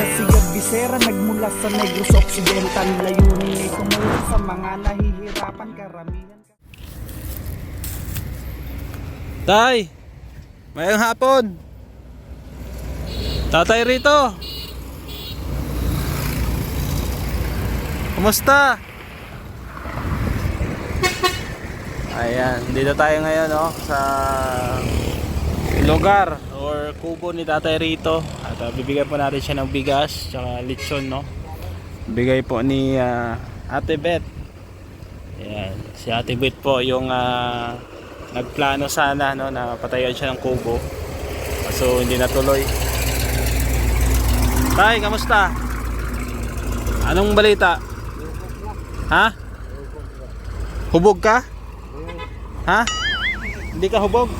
siya si Visera Nagmula sa Negros Occidental Layunin ay tumulong sa mga nahihirapan karamihan Tay! Mayang hapon! Tatay rito! Kumusta? Ayan, dito tayo ngayon no, sa lugar or kubo ni Tatay Rito at uh, bibigyan po natin siya ng bigas tsaka lechon no bigay po ni ah, Ate Beth Ayan, si Ate Beth po yung ah, nagplano sana no na patayan siya ng kubo so hindi natuloy Tay, kamusta? Anong balita? Ha? Hubog ka? Ha? Hindi ka hubog?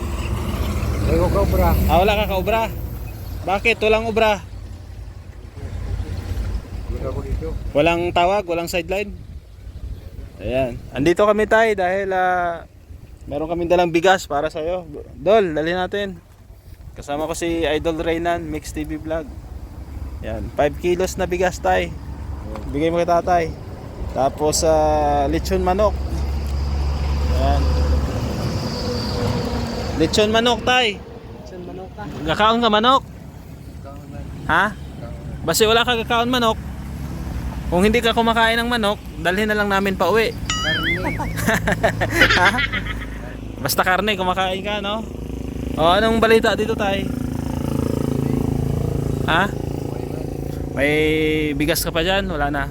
Ayaw ka, bra. Ah, wala ka kaobra. Bakit? Walang obra. Walang tawag, walang sideline. Ayan. Andito kami tay dahil ah, meron kaming dalang bigas para sa iyo. Dol, dali natin. Kasama ko si Idol Reynan, Mix TV Vlog. Yan, 5 kilos na bigas tay. Bigay mo kay tatay. Tapos sa lechon manok. Yan. Lechon manok tay. Saan manok ka? Gakaon ka manok? Ha? Basta wala ka kakaon manok. Kung hindi ka kumakain ng manok, dalhin na lang namin pa uwi. Karne. ha? Basta karne, kumakain ka, no? O, anong balita dito, tay? Ha? May bigas ka pa dyan? Wala na.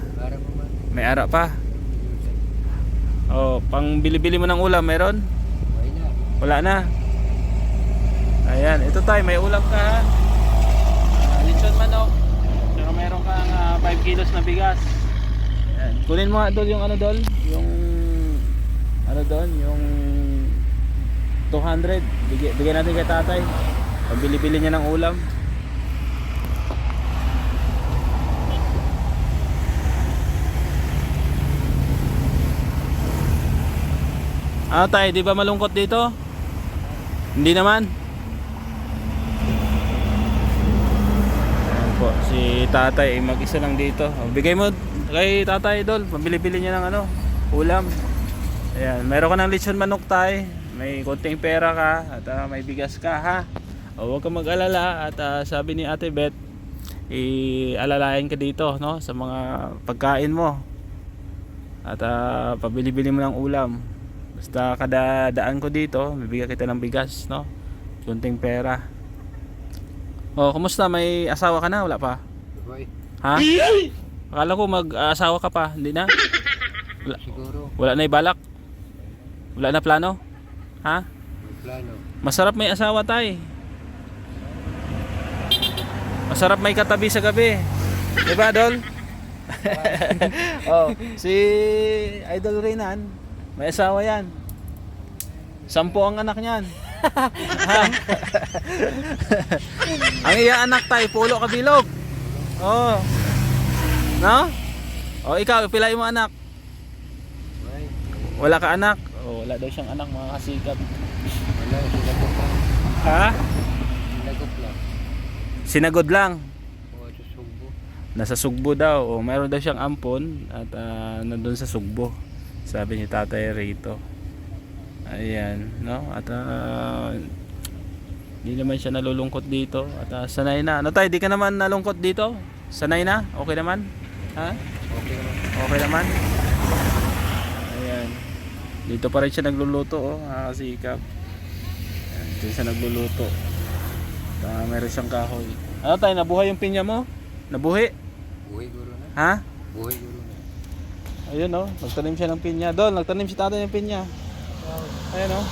May ara pa. O, pang bili-bili mo ng ulam, meron? Wala na. Ayan, ito tay, may ulam ka ha. Uh, lechon manok. Saka meron kang 5 kilos na bigas. Ayan. Kunin mo nga dol yung ano dol, yung ano doon, yung 200. Bigay, bigyan natin kay tatay. Pabili-bili niya ng ulam. Ah, tay, di ba malungkot dito? Hindi naman. Ayan po, si tatay ay mag-isa lang dito. O, Bigay mo kay tatay dol, pabili-bili niya ng ano, ulam. Ayan, meron ka ng lechon manok tay. May konting pera ka at ah, may bigas ka ha. O, huwag kang mag-alala at ah, sabi ni Ate Beth, i-alalayan ka dito no sa mga pagkain mo. At ah, pabili-bili mo ng ulam. Basta kada daan ko dito, bibigyan kita ng bigas, no? Kunting pera. Oh, kumusta? May asawa ka na? Wala pa? Ha? Akala ko mag-asawa ka pa, hindi na? Wala, Siguro. wala na ibalak? Wala na plano? Ha? May plano. Masarap may asawa tay. Masarap may katabi sa gabi. Di ba, Dol? oh, si Idol Renan, may asawa yan. Sampo ang anak niyan. Ang iya anak tay, pulo kabilog. Oh. No? Oh, ikaw, pilay mo anak. Wala ka anak. Oh, wala daw siyang anak, mga kasikap. Wala. Sinagop lang. Ha? Sinagop lang. Sinagod lang. O, sa sugbo. Nasa Sugbo daw. O, mayroon daw siyang ampon at ah, nandun sa Sugbo. Sabi ni Tatay Rito. Ayan, no? At ah, hindi naman siya nalulungkot dito. At ah, sanay na. Ano tayo, di ka naman nalungkot dito? Sanay na? Okay naman? Ha? Okay naman. Okay naman? Ayan. Dito pa rin siya nagluluto, oh. Nakakasikap. Ayan, dito siya nagluluto. At ah, meron siyang kahoy. Ano tayo, nabuhay yung pinya mo? Nabuhi? Buhay guro na. Ha? Buhay guro na. Ayun oh, nagtanim siya ng pinya. Doon, nagtanim si tatay ng pinya. Ayun oh.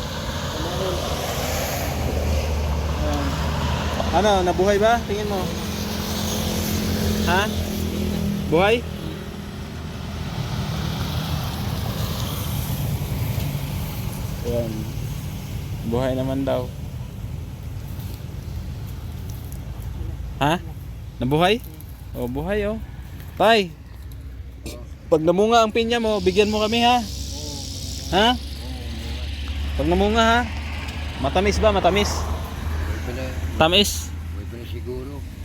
Ayan. Ano, nabuhay ba? Tingin mo. Ha? Buhay? Ayan. Buhay naman daw. Ha? Nabuhay? Oh, buhay oh. Tay, pag namunga ang pinya mo, bigyan mo kami ha. Ha? Pag namunga ha. Matamis ba? Matamis? Tamis?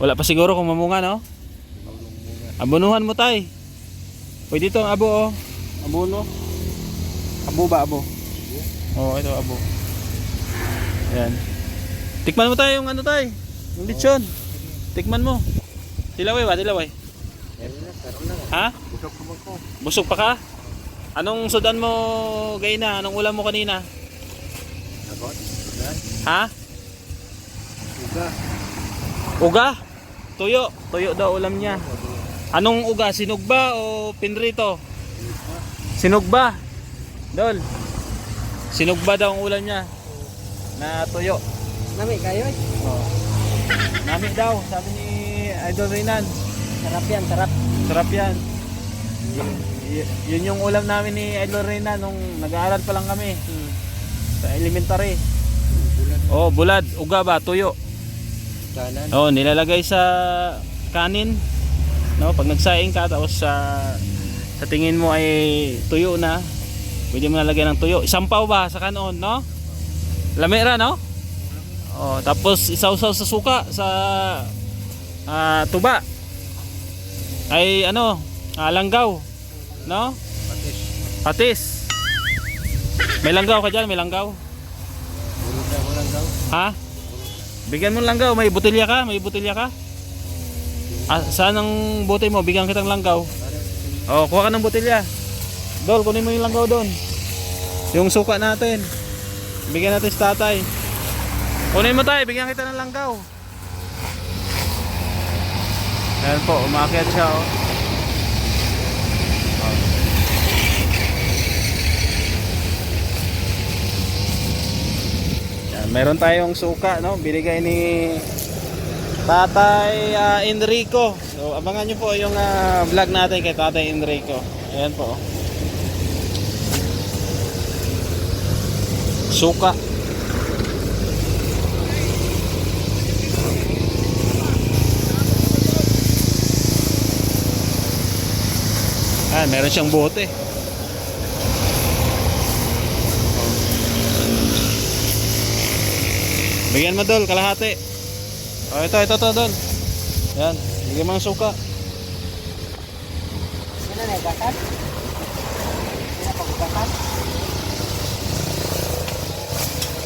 Wala pa siguro kung mamunga no? Oo. Abonuhan mo tay. Pwede ito ang abo oh. Abono. Abo ba abo? Oo, ito abo. Ayan. Tikman mo tayo yung ano tay. Yung lechon. Tikman mo. Tilaway ba? Tilaway. Ha? Busog pa ka? Anong sudan mo, Gayna? Anong ulam mo kanina? Ha? Uga? Uga? Tuyo. Tuyo daw ulam niya. Anong uga? Sinugba o pinrito? Sinugba. Dol. Sinugba daw ang ulam niya. Na tuyo. Nami kayo eh. Oh. Nami daw, sabi ni Idol Renan. Sarap yan, sarap. Sarap yan. Y- yun yung ulam namin ni Idol Renan nung nag-aaral pa lang kami. Sa elementary. Oh, bulad. Uga ba? Tuyo. Kanan. Oh, nilalagay sa kanin. No, pag nagsaing ka tapos sa sa tingin mo ay tuyo na, pwede mo nalagyan ng tuyo. Isampaw ba sa kanon, no? Lamera, no? Oh, tapos isawsaw sa suka sa ah, tuba. Ay ano, ah, langgaw, no? Patis. Patis. May langgaw ka dyan, may langgaw. Ha? Bigyan mo ng langgaw, may botelya ka, may botelya ka. Ah, saan ang bote mo? Bigyan kitang langgaw. Oh, kuha ka ng botelya. Dol, kunin mo yung langgaw doon. Yung suka natin. Bigyan natin sa tatay. Kunin mo tayo, bigyan kita ng langgaw. Ayan po, umakyat siya. Oh. Meron tayong suka, no? Binigay ni Tatay ah, Enrico. So, abangan nyo po yung ah, vlog natin kay Tatay Enrico. Ayan po. Suka. Ah, meron siyang bote. Bigyan mo dol, kalahati. Oh, ito, ito, ito, dol. Yan, bigyan mo ng suka. Sino na gakat? Sino pagkakat?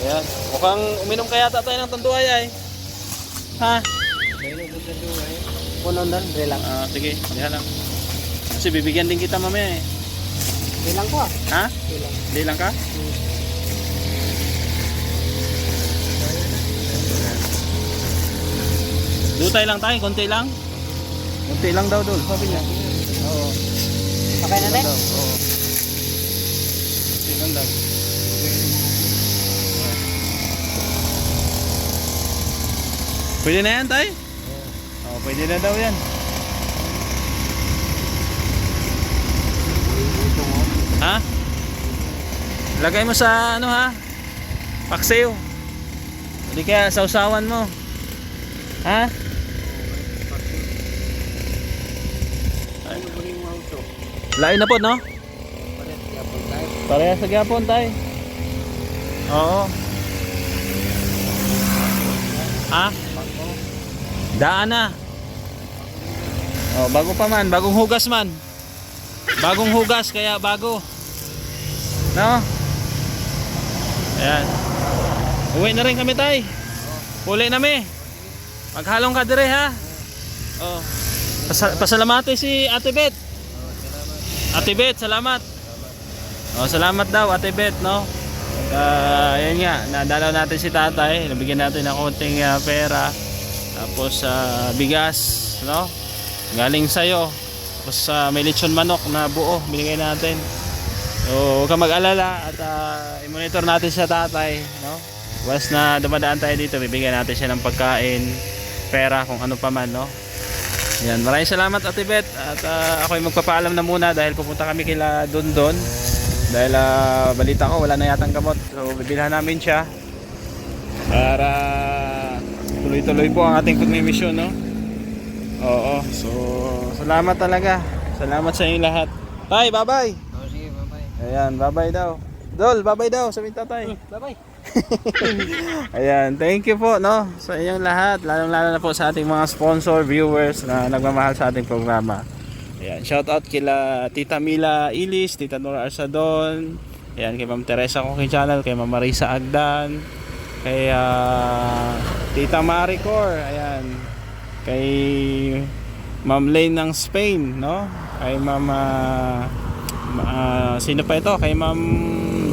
Ayan, mukhang uminom kaya tayo ng tanduay ay. Ha? Meron ko sa duwa eh. Puno doon, relang. Ah, sige, diha lang. Kasi bibigyan din kita mamaya eh. Relang ko ah. Ha? Relang. Hindi lang ka? Dutay lang tayo, konti lang. Konti lang daw dul, sabi niya. Oo. Okay na Daw, oo. Konti lang daw. Pwede na yan, tay? Oo, pwede na daw yan. Ha? Lagay mo sa ano ha? Paksiw. Hindi kaya sausawan mo. Ha? Ano? Lain na po, no? Tayo. Pareha sa gyapon, tay. Oo. Ha? Daan na. Oh, bago pa man, bagong hugas man. Bagong hugas kaya bago. No? Ayan. Uwi na rin kami tay. Uli na mi. Maghalong ka dire ha. Oh. Pasa pasalamati si Ate Bet. Ate Bet, salamat. Oh, salamat daw Ate Bet, no? Ah, yun nga, nadalaw natin si tatay, nabigyan natin ng konting ah, pera. Tapos sa bigas, no? Galing sa'yo. Tapos sa may lechon manok na buo, binigay natin. So, huwag kang mag-alala at ah, i-monitor natin sa tatay, no? Once na dumadaan tayo dito, bibigyan natin siya ng pagkain, pera, kung ano pa man, no? Yan, maraming salamat Ate Bet at uh, ako ay magpapaalam na muna dahil pupunta kami kila Don Don. Dahil ah, balita ko wala na yatang gamot. So bibilhan namin siya para tuloy-tuloy po ang ating pagmimisyon no? Oo. So salamat talaga. Salamat sa inyo lahat. Tay bye bye Oh, sige, bye-bye. ayan bye bye daw. Dol bye bye daw sabihin tatay. Bye-bye. Ayan, thank you po no sa inyong lahat, lalong lalo na po sa ating mga sponsor, viewers na nagmamahal sa ating programa. Ayan, shout out kila Tita Mila Ilis, Tita Nora Arsadon, ayan, kay Ma'am Teresa Cooking Channel, kay Ma'am Marisa Agdan, kay ah, Tita Maricor, ayan, kay Ma'am Lane ng Spain, no? Kay Ma'am ma- ah, sino pa ito? Kay Ma'am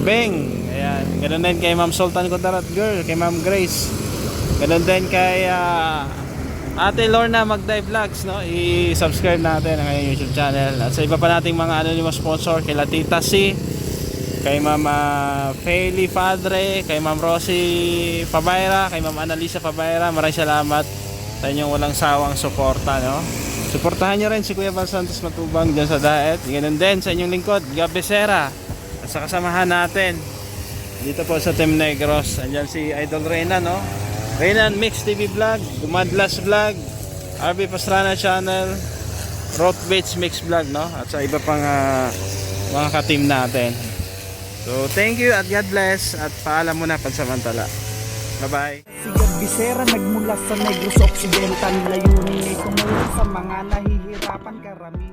Beng. Ayan, ganun din kay Ma'am Sultan Kudarat Girl, kay Ma'am Grace. Ganun din kay ah, Ate Lorna Magday Vlogs, no? I-subscribe natin ang kanyang YouTube channel. At sa iba pa nating mga anonymous sponsor, kay Tita C, kay Ma'am uh, Feli Padre, kay Ma'am Rosie Pabayra, kay Ma'am Annalisa Pabayra. Maraming salamat sa inyong walang sawang suporta, no? Suportahan nyo rin si Kuya Val Santos Matubang dyan sa Daet. Ganun din sa inyong lingkod, Gab Becerra. At sa kasamahan natin, dito po sa Team Negros. Andyan si Idol Reyna, no? Reynan Mix TV Vlog, Gumadlas Vlog, RB Pastrana Channel, Rock Beach Mix Vlog, no? At sa iba pang ah, mga ka-team natin. So, thank you at God bless at paalam muna pansamantala. Bye-bye. Si Gab Visera nagmula sa Negros Occidental Layunin ay sa mga nahihirapan karamihan